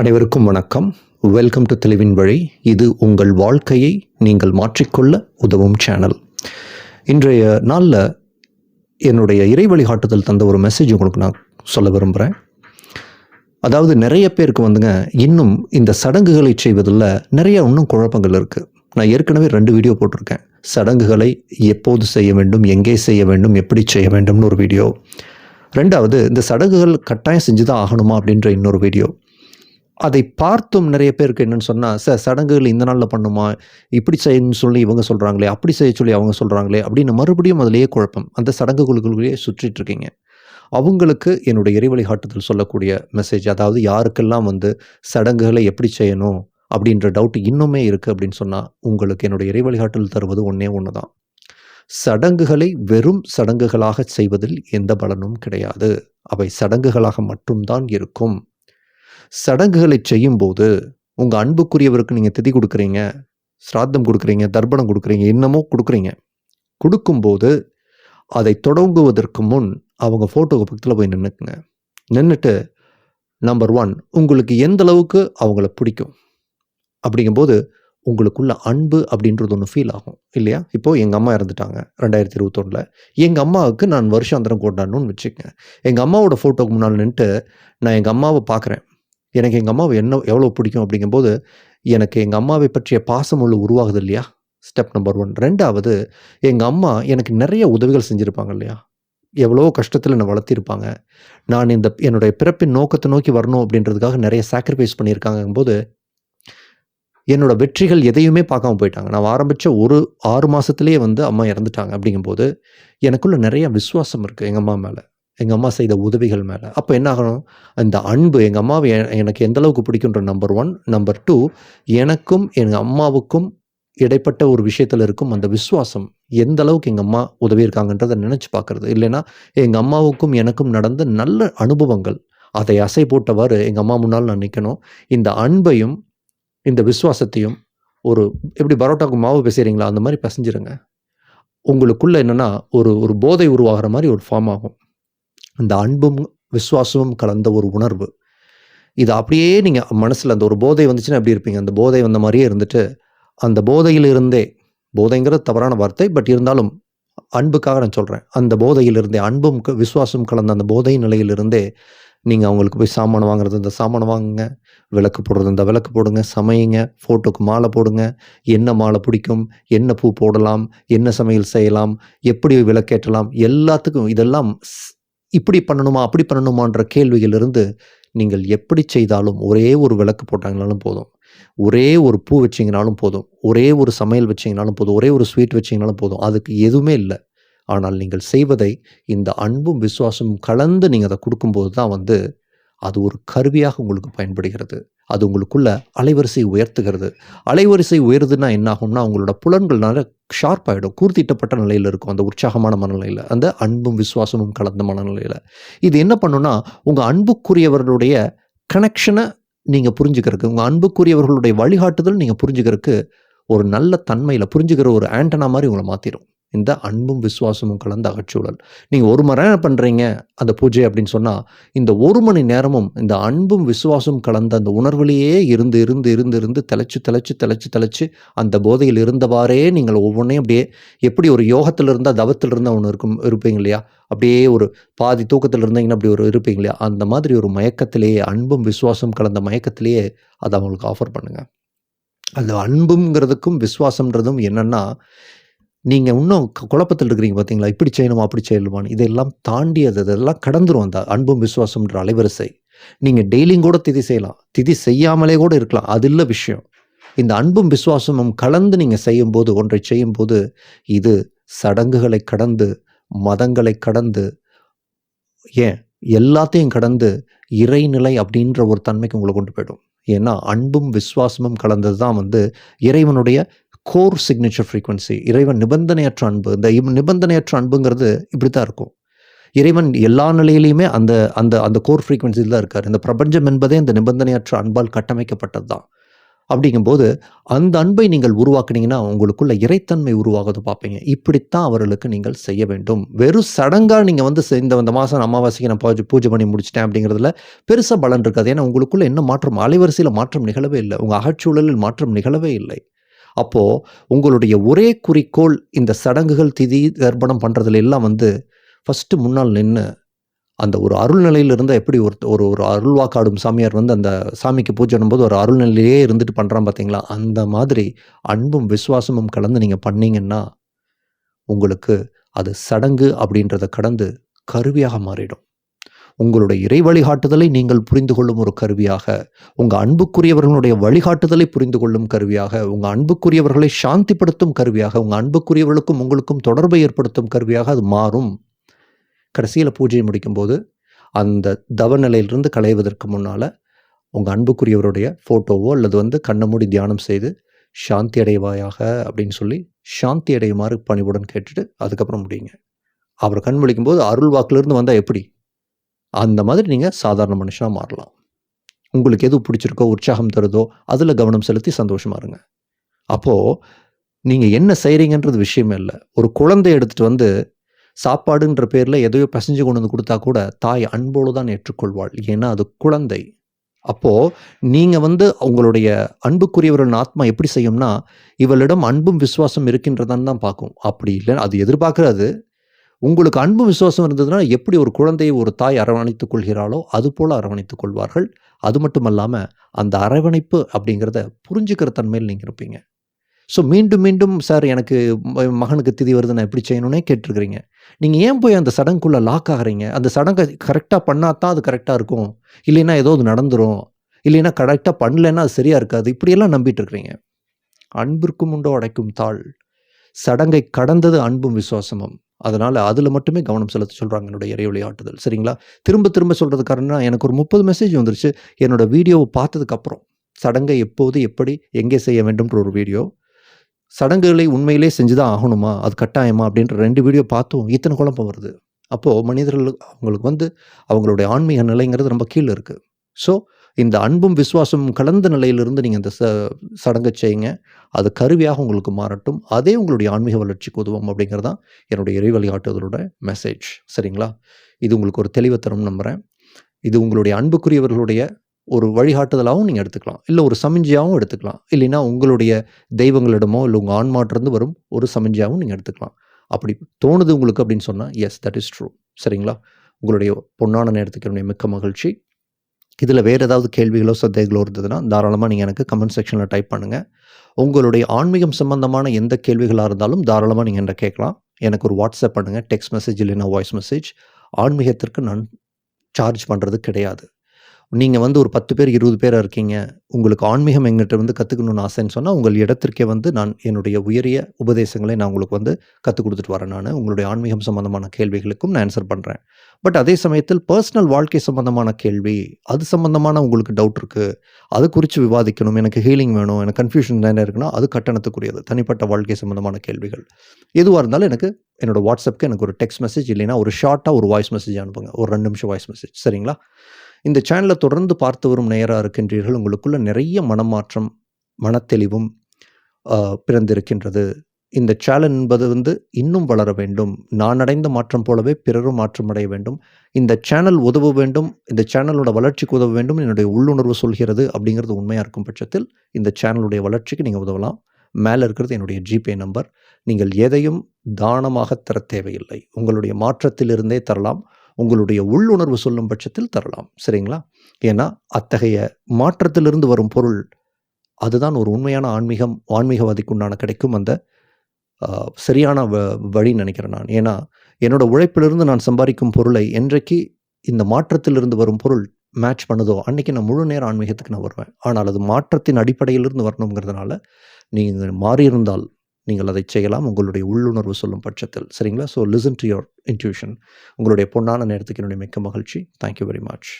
அனைவருக்கும் வணக்கம். Welcome to தெளிவின் வழி இது உங்கள் வாழ்க்கையை நீங்கள் மாற்றிக்கொள்ள உதவும் சேனல் இன்றைய நாளில் என்னுடைய இறை வழிகாட்டுதல் தந்த ஒரு மெசேஜ் உங்களுக்கு நான் சொல்ல விரும்புகிறேன் அதாவது நிறைய பேருக்கு வந்துங்க இன்னும் இந்த சடங்குகளை செய்வதில் நிறைய இன்னும் குழப்பங்கள் இருக்குது நான் ஏற்கனவே ரெண்டு வீடியோ போட்டிருக்கேன். சடங்குகளை எப்போது செய்ய வேண்டும் எங்கே செய்ய வேண்டும் எப்படி செய்ய வேண்டும்னு ஒரு வீடியோ ரெண்டாவது இந்த சடங்குகள் கட்டாயம் செஞ்சு தான் ஆகணுமா அப்படின்ற இன்னொரு வீடியோ அதை பார்த்தும் நிறைய பேருக்கு என்னென்னு சொன்னால் சார் சடங்குகள் இந்த நாளில் பண்ணுமா? இப்படி செய்யணும்னு சொல்லி இவங்க சொல்கிறாங்களே அப்படி செய்ய சொல்லி அவங்க சொல்கிறாங்களே அப்படின்னு மறுபடியும் அதிலேயே குழப்பம். அந்த சடங்குகளுக்குள்ளேயே சுற்றிட்டு இருக்கீங்க. அவங்களுக்கு என்னுடைய இறைவழி காட்டுதல் சொல்லக்கூடிய மெசேஜ் அதாவது யாருக்கெல்லாம் வந்து சடங்குகளை எப்படி செய்யணும் அப்படின்ற டவுட் இன்னுமே இருக்குது அப்படின்னு சொன்னால் உங்களுக்கு என்னுடைய இறை வழிகாட்டல் தருவது ஒன்றே ஒன்று தான் சடங்குகளை வெறும் சடங்குகளாக செய்வதில் எந்த பலனும் கிடையாது. அவை சடங்குகளாக மட்டும்தான் இருக்கும். சடங்குகளை செய்யும்போது உங்கள் அன்புக்குரியவருக்கு நீங்கள் திதி கொடுக்குறீங்க சிராத்தம் கொடுக்குறீங்க தர்ப்பணம் கொடுக்குறீங்க என்னமோ கொடுக்குறீங்க. கொடுக்கும்போது அதை தொடங்குவதற்கு முன் அவங்க ஃபோட்டோ பக்கத்தில் போய் நின்றுக்குங்க நின்றுட்டு நம்பர் ஒன் உங்களுக்கு எந்த அளவுக்கு அவங்கள பிடிக்கும்? அப்படிங்கும்போது உங்களுக்குள்ள அன்பு அப்படின்றது ஒன்று ஃபீல் ஆகும் இல்லையா? இப்போது எங்கள் அம்மா இறந்துட்டாங்க ரெண்டாயிரத்தி இருபத்தொன்னில். எங்கள் அம்மாவுக்கு நான் வருஷாந்திரம் கொண்டாடணும்னு வச்சுக்கேன் எங்கள் அம்மாவோட ஃபோட்டோக்கு முன்னால் நின்றுட்டு நான் எங்கள் அம்மாவை பார்க்குறேன். எனக்கு எங்கள் அம்மாவை என்ன எவ்வளோ பிடிக்கும் அப்படிங்கும்போது எனக்கு எங்கள் அம்மாவை பற்றிய பாசம் உள்ள உருவாகுது இல்லையா? ஸ்டெப் நம்பர் ஒன் ரெண்டாவது எங்கள் அம்மா எனக்கு நிறைய உதவிகள் செஞ்சுருப்பாங்க இல்லையா? எவ்வளோ கஷ்டத்தில் என்னை வளர்த்திருப்பாங்க. நான் இந்த என்னுடைய பிறப்பின் நோக்கத்தை நோக்கி வரணும் அப்படின்றதுக்காக நிறைய சாக்ரிஃபைஸ் பண்ணியிருக்காங்க போது என்னோட வெற்றிகள் எதையுமே பார்க்காம போயிட்டாங்க. நான் ஆரம்பித்த ஒரு ஆறு மாதத்துலேயே வந்து அம்மா இறந்துட்டாங்க அப்படிங்கும்போது எனக்குள்ள நிறைய விசுவாசம் இருக்குது எங்கள் அம்மா மேலே. எங்கள் அம்மா செய்த உதவிகள் மேலே. அப்போ என்ன ஆகணும்? அந்த அன்பு எங்கள் அம்மாவை எனக்கு எந்த அளவுக்கு பிடிக்குன்ற நம்பர் ஒன் நம்பர் டூ எனக்கும் எங்கள் அம்மாவுக்கும் இடைப்பட்ட ஒரு விஷயத்தில் இருக்கும் அந்த விசுவாசம். எந்த அளவுக்கு எங்கள் அம்மா உதவி இருக்காங்கன்றதை நினச்சி பார்க்குறது இல்லைன்னா எங்கள் அம்மாவுக்கும் எனக்கும் நடந்த நல்ல அனுபவங்கள் அதை அசை போட்டவாறு எங்கள் அம்மா முன்னால் நான் நிற்கணும் இந்த அன்பையும் இந்த விசுவாசத்தையும் ஒரு எப்படி பரோட்டாக்கு மாவு பிசைறீங்களா? அந்த மாதிரி பிசைஞ்சிருங்க. உங்களுக்குள்ளே என்னன்னா ஒரு ஒரு போதை உருவாகிற மாதிரி ஒரு ஃபார்ம் ஆகும். அந்த அன்பும் விசுவாசமும் கலந்த ஒரு உணர்வு. இது அப்படியே நீங்கள் மனசில் அந்த ஒரு போதை வந்துச்சுன்னா எப்படி இருப்பீங்க? அந்த போதை வந்த மாதிரியே இருந்துட்டு அந்த போதையில் இருந்தே போதைங்கிறது தவறான வார்த்தை பட் இருந்தாலும் அன்புக்காக நான் சொல்கிறேன் அந்த போதையிலிருந்தே அன்பும் க- விசுவாசம் கலந்த அந்த போதை நிலையிலிருந்தே நீங்கள் அவங்களுக்கு போய் சாமான் வாங்குறது இந்த சாமான் வாங்குங்க விளக்கு போடுறது இந்த விளக்கு போடுங்க சமையுங்க ஃபோட்டோக்கு மாலை போடுங்க என்ன மாலை பிடிக்கும் என்ன பூ போடலாம் என்ன சமையல் செய்யலாம் எப்படி விளக்கேற்றலாம் எல்லாத்துக்கும் இதெல்லாம் ஸ்- இப்படி பண்ணணுமா அப்படி பண்ணணுமான்ற கேள்வியிலிருந்து நீங்கள் எப்படி செய்தாலும் ஒரே ஒரு விளக்கு போட்டாங்கனாலும் போதும். ஒரே ஒரு பூ வச்சிங்கனாலும் போதும். ஒரே ஒரு சமையல் வச்சிங்கனாலும் போதும். ஒரே ஒரு ஸ்வீட் வச்சிங்கனாலும் போதும். அதுக்கு எதுவுமே இல்லை. ஆனால் நீங்கள் செய்வதை இந்த அன்பும் விசுவாசமும் கலந்து நீங்கள் அதை கொடுக்கும்போது தான் வந்து அது ஒரு கருவியாக உங்களுக்கு பயன்படுகிறது. அது உங்களுக்குள்ள அலைவரிசை உயர்த்துகிறது. அலைவரிசை உயருதுன்னா என்ன ஆகும்னா உங்களோட புலன்கள் ஷார்ப் ஆகிடும் கூர்த்திட்டப்பட்ட நிலையில் இருக்கும் அந்த உற்சாகமான மனநிலையில் அந்த அன்பும் விசுவாசமும் கலந்த மனநிலையில். இது என்ன பண்ணுன்னா உங்கள் அன்புக்குரியவர்களுடைய கனெக்ஷனை நீங்கள் புரிஞ்சுக்கிறதுக்கு உங்கள் அன்புக்குரியவர்களுடைய வழிகாட்டுதல் நீங்கள் புரிஞ்சுக்கிறதுக்கு ஒரு நல்ல தன்மையில் புரிஞ்சுக்கிற ஒரு ஆண்டனா மாதிரி உங்களை மாற்றிடும் இந்த அன்பும் விசுவாசமும் கலந்த அகச்சூழல். நீங்கள் ஒரு மணி நேரம் பண்ணுறீங்க அந்த பூஜை அப்படின்னு சொன்னால் இந்த ஒரு மணி நேரமும் இந்த அன்பும் விசுவாசமும் கலந்த அந்த உணர்வுலேயே இருந்து இருந்து இருந்து இருந்து தெளிச்சு தெளிச்சு தெளிச்சு தெளிச்சு அந்த போதையில் இருந்தவாறே நீங்கள் ஒவ்வொன்றையும் அப்படியே எப்படி ஒரு யோகத்தில் இருந்தால் தவத்தில் இருந்தால் ஒன்று இருக்கும் இருப்பீங்க இல்லையா? அப்படியே ஒரு பாதி தூக்கத்தில் இருந்தீங்கன்னா அப்படி ஒரு இருப்பீங்க இல்லையா? அந்த மாதிரி ஒரு மயக்கத்திலேயே அன்பும் விசுவாசம் கலந்த மயக்கத்திலேயே அதை அவங்களுக்கு ஆஃபர் பண்ணுங்கள் அந்த அன்புங்கிறதுக்கும் விசுவாசம்ன்றதும் என்னென்னா நீங்கள் இன்னும் குழப்பத்தில் இருக்கிறீங்க பார்த்தீங்களா இப்படி செய்யணுமா? அப்படி செய்யணுமான்னு. இதெல்லாம் தாண்டியது இதெல்லாம் கடந்துரும் அந்த அன்பும் விசுவாசம்ன்ற அலைவரிசை. நீங்கள் டெய்லியும் கூட திதி செய்யலாம். திதி செய்யாமலே கூட இருக்கலாம். அது இல்லை விஷயம். இந்த அன்பும் விசுவாசமும் கலந்து நீங்கள் செய்யும்போது ஒன்றை செய்யும்போது இது சடங்குகளை கடந்து மதங்களை கடந்து ஏன்? எல்லாத்தையும் கடந்து இறைநிலை அப்படின்ற ஒரு தன்மைக்கு உங்களை கொண்டு போயிடும். ஏன்னா அன்பும் விசுவாசமும் கலந்தது தான் வந்து இறைவனுடைய கோர் சிக்னேச்சர் ஃப்ரீக்வன்சி இறைவன் நிபந்தனையற்ற அன்பு. இந்த நிபந்தனையற்ற அன்புங்கிறது இப்படி தான் இருக்கும். இறைவன் எல்லா நிலையிலையுமே அந்த அந்த அந்த கோர் ஃப்ரீக்வன்சியில் தான் இருக்கார். இந்த பிரபஞ்சம் என்பதே இந்த நிபந்தனையற்ற அன்பால் கட்டமைக்கப்பட்டது தான் அப்படிங்கும்போது அந்த அன்பை நீங்கள் உருவாக்குனீங்கன்னா உங்களுக்குள்ள இறைத்தன்மை உருவாகுது பார்ப்பீங்க. இப்படித்தான் அவர்களுக்கு நீங்கள் செய்ய வேண்டும். வெறும் சடங்காக நீங்கள் வந்து செ- இந்த இந்த மாதம் அமாவாசைக்கு நான் பூஜை பூஜை பண்ணி முடிச்சிட்டேன் அப்படிங்கிறதுல பெருசாக பலன் இருக்காது. ஏன்னா உங்களுக்குள்ள என்ன மாற்றம் அலைவரிசையில் மாற்றம் நிகழவே இல்லை. உங்கள் அகச்சூழலில் மாற்றம் நிகழவே இல்லை. அப்போது உங்களுடைய ஒரே குறிக்கோள் இந்த சடங்குகள் திதி தர்ப்பணம் பண்ணுறதுல எல்லாம் வந்து ஃபஸ்ட்டு முன்னால் நின்று அந்த ஒரு அருள்நிலையில் இருந்தால் எப்படி ஒரு ஒரு ஒரு அருள்வாக்காடும் சாமியார் வந்து அந்த சாமிக்கு பூஜை பண்ணும்போது ஒரு அருள்நிலையிலேயே இருந்துட்டு பண்ணுறான் பார்த்தீங்களா அந்த மாதிரி அன்பும் விசுவாசமும் கலந்து நீங்கள் பண்ணீங்கன்னா உங்களுக்கு அது சடங்கு அப்படின்றத கடந்து கருவியாக மாறிடும். உங்களுடைய இறை வழிகாட்டுதலை நீங்கள் புரிந்து கொள்ளும் ஒரு கருவியாக உங்கள் அன்புக்குரியவர்களுடைய வழிகாட்டுதலை புரிந்து கொள்ளும் கருவியாக உங்கள் அன்புக்குரியவர்களை சாந்திப்படுத்தும் கருவியாக உங்கள் அன்புக்குரியவர்களுக்கும் உங்களுக்கும் தொடர்பை ஏற்படுத்தும் கருவியாக அது மாறும். கடைசியில் பூஜையை முடிக்கும்போது அந்த தவ நிலையிலிருந்து களைவதற்கு முன்னால் உங்கள் அன்புக்குரியவருடைய ஃபோட்டோவோ அல்லது வந்து கண்ணை மூடி தியானம் செய்து சாந்தி அடைவாயாக அப்படின்னு சொல்லி சாந்தி அடையுமாறு பணிவுடன் கேட்டுட்டு அதுக்கப்புறம் முடியுங்க. அவர் கண் விழிக்கும்போது அருள் வாக்கிலிருந்து வந்தால் எப்படி? அந்த மாதிரி நீங்கள் சாதாரண மனுஷனாக மாறலாம். உங்களுக்கு எது பிடிச்சிருக்கோ உற்சாகம் தருதோ அதில் கவனம் செலுத்தி சந்தோஷமா இருங்க. அப்போது நீங்கள் என்ன செய்கிறீங்கன்றது விஷயமே இல்லை. ஒரு குழந்தை எடுத்துகிட்டு வந்து சாப்பாடுன்ற பேரில் எதையோ பசஞ்சு கொண்டு வந்து கொடுத்தா கூட தாய் அன்போடு தான் ஏற்றுக்கொள்வாள். ஏன்னா அது குழந்தை. அப்போது நீங்கள் வந்து உங்களுடைய அன்புக்குரியவர்களின் ஆத்மா எப்படி செய்யும்னா இவளிடம் அன்பும் விசுவாசம் இருக்கின்றதான்னு தான் பார்க்கும். அப்படி இல்லை அது எதிர்பார்க்கறது. உங்களுக்கு அன்பு விசுவாசம் இருந்ததுன்னா எப்படி ஒரு குழந்தையை ஒரு தாய் அரவணைத்துக் கொள்கிறாளோ அதுபோல் அரவணைத்துக் கொள்வார்கள். அது மட்டும் இல்லாமல் அந்த அரவணைப்பு அப்படிங்கிறத புரிஞ்சுக்கிற தன்மையில் நீங்கள் இருப்பீங்க. ஸோ மீண்டும் மீண்டும் சார் எனக்கு மகனுக்கு திதி வருது நான் எப்படி செய்யணும்னே கேட்டிருக்கிறீங்க. நீங்கள் ஏன் போய் அந்த சடங்குக்குள்ளே லாக் ஆகிறீங்க? அந்த சடங்கை கரெக்டாக பண்ணால் தான் அது கரெக்டாக இருக்கும். இல்லைன்னா ஏதோ அது நடந்துரும். இல்லைன்னா கரெக்டாக பண்ணலைன்னா அது சரியாக இருக்காது. இப்படியெல்லாம் நம்பிட்டு இருக்கிறீங்க. அன்பிற்கும் உண்டோ அடைக்கும் தாள். சடங்கை கடந்தது அன்பும் விசுவாசமும். அதனால் அதில் மட்டுமே கவனம் செலுத்த சொல்கிறாங்க என்னுடைய இறைவழி ஆட்டுதல் சரிங்களா? திரும்ப திரும்ப சொல்கிறது காரணம் எனக்கு ஒரு முப்பது மெசேஜ் வந்துருச்சு. என்னோட வீடியோவை பார்த்ததுக்கப்புறம் சடங்கை எப்போது எப்படி எங்கே செய்ய வேண்டும்ன்ற ஒரு வீடியோ சடங்குகளை உண்மையிலே செஞ்சு தான் ஆகணுமா? அது கட்டாயமா? அப்படின்ற ரெண்டு வீடியோ பார்த்தும் இத்தனை குழப்பம் வருது. அப்போது மனிதர்கள் அவங்களுக்கு வந்து அவங்களுடைய ஆன்மீக நிலைங்கிறது ரொம்ப கீழே இருக்குது ஸோ இந்த அன்பும் விசுவாசமும் கலந்த நிலையிலிருந்து நீங்கள் இந்த ச சடங்கை செய்யுங்க. அது கருவியாக உங்களுக்கு மாறட்டும். அதே உங்களுடைய ஆன்மீக வளர்ச்சிக்கு உதவும் அப்படிங்கிறது தான் என்னுடைய இறை வழிகாட்டுதலோட மெசேஜ் சரிங்களா? இது உங்களுக்கு ஒரு தெளிவை தரும் நம்புகிறேன் இது உங்களுடைய அன்புக்குரியவர்களுடைய ஒரு வழிகாட்டுதலாகவும் நீங்கள் எடுத்துக்கலாம். இல்லை ஒரு சமிஞ்சியாகவும் எடுத்துக்கலாம். இல்லைன்னா உங்களுடைய தெய்வங்களிடமோ இல்லை உங்கள் ஆன்மாட்டிருந்து வரும் ஒரு சமிஞ்சியாகவும் நீங்கள் எடுத்துக்கலாம். அப்படி தோணுது உங்களுக்கு அப்படின்னு சொன்னால் எஸ் தட் இஸ் ட்ரூ சரிங்களா? உங்களுடைய பொன்னான நேரத்துக்கு என்னுடைய மிக்க மகிழ்ச்சி. இதில் வேறு ஏதாவது கேள்விகளோ சந்தேகங்களோ இருந்ததுன்னா தாராளமாக நீங்கள் எனக்கு கமெண்ட் செக்ஷனில் டைப் பண்ணுங்கள் உங்களுடைய ஆன்மீகம் சம்பந்தமான எந்த கேள்விகளாக இருந்தாலும் தாராளமாக நீங்கள் என்ன கேட்கலாம். எனக்கு ஒரு வாட்ஸ்அப் பண்ணுங்கள் டெக்ஸ்ட் மெசேஜ் இல்லைன்னா வாய்ஸ் மெசேஜ் ஆன்மீகத்திற்கு நான் சார்ஜ் பண்ணுறது கிடையாது. நீங்கள் வந்து ஒரு பத்து பேர் இருபது பேராக இருக்கீங்க. உங்களுக்கு ஆன்மீகம் எங்கிட்ட வந்து கற்றுக்கணும்னு ஆசைன்னு சொன்னால் உங்கள் இடத்திற்கே வந்து நான் என்னுடைய உயரிய உபதேசங்களை நான் உங்களுக்கு வந்து கற்றுக் கொடுத்துட்டு வரேன் நான். உங்களுடைய ஆன்மீகம் சம்பந்தமான கேள்விகளுக்கும் நான் ஆன்சர் பண்ணுறேன் பட் அதே சமயத்தில் பர்சனல் வாழ்க்கை சம்பந்தமான கேள்வி அது சம்பந்தமான உங்களுக்கு டவுட் இருக்குது அது குறித்து விவாதிக்கணும். எனக்கு ஹீலிங் வேணும். எனக்கு கன்ஃபியூஷன் என்ன இருக்குன்னா அது கட்டணத்துக்குரியது. தனிப்பட்ட வாழ்க்கை சம்பந்தமான கேள்விகள். எதுவாக இருந்தாலும் எனக்கு என்னோடய வாட்ஸ்அப்புக்கு எனக்கு ஒரு டெக்ஸ்ட் மெசேஜ் இல்லைன்னா ஒரு ஷார்ட்டாக ஒரு வாய்ஸ் மெசேஜ் அனுப்புங்க. ஒரு ரெண்டு நிமிஷம் வாய்ஸ் மெசேஜ் சரிங்களா? இந்த சேனலை தொடர்ந்து பார்த்து வரும் நேராக இருக்கின்றீர்கள். உங்களுக்குள்ள நிறைய மனமாற்றம் மனத்தெளிவும் பிறந்திருக்கின்றது. இந்த சேனல் என்பது வந்து இன்னும் வளர வேண்டும். நான் அடைந்த மாற்றம் போலவே பிறரும் மாற்றம் அடைய வேண்டும். இந்த சேனல் உதவ வேண்டும். இந்த சேனலோட வளர்ச்சிக்கு உதவ வேண்டும். என்னுடைய உள்ளுணர்வு சொல்கிறது அப்படிங்கிறது உண்மையாக இருக்கும் பட்சத்தில் இந்த சேனலுடைய வளர்ச்சிக்கு நீங்கள் உதவலாம். மேலே இருக்கிறது என்னுடைய ஜிபே நம்பர் நீங்கள் எதையும் தானமாக தர தேவையில்லை. உங்களுடைய மாற்றத்திலிருந்தே தரலாம். உங்களுடைய உள்ளுணர்வு சொல்லும் பட்சத்தில் தரலாம். சரிங்களா? ஏன்னா அத்தகைய மாற்றத்திலிருந்து வரும் பொருள் அதுதான் ஒரு உண்மையான ஆன்மீகம் ஆன்மீகவாதிக்கு உண்டான கிடைக்கும் அந்த சரியான வ வழி நினைக்கிறேன் நான். ஏன்னா என்னோட உழைப்பிலிருந்து நான் சம்பாதிக்கும் பொருளை என்றைக்கு இந்த மாற்றத்திலிருந்து வரும் பொருள் மேட்ச் பண்ணுதோ அன்றைக்கி நான் முழு நேரம் ஆன்மீகத்துக்கு நான் வருவேன். ஆனால் அது மாற்றத்தின் அடிப்படையிலிருந்து வரணுங்கிறதுனால நீங்கள் மாறியிருந்தால் நீங்கள் அதை செய்யலாம் உங்களுடைய உள்ளுணர்வு சொல்லும் பட்சத்தில். சரிங்களா? So listen to your intuition உங்களுடைய பொன்னான நேரத்துக்கு என்னுடைய மிக்க மகிழ்ச்சி. Thank you very much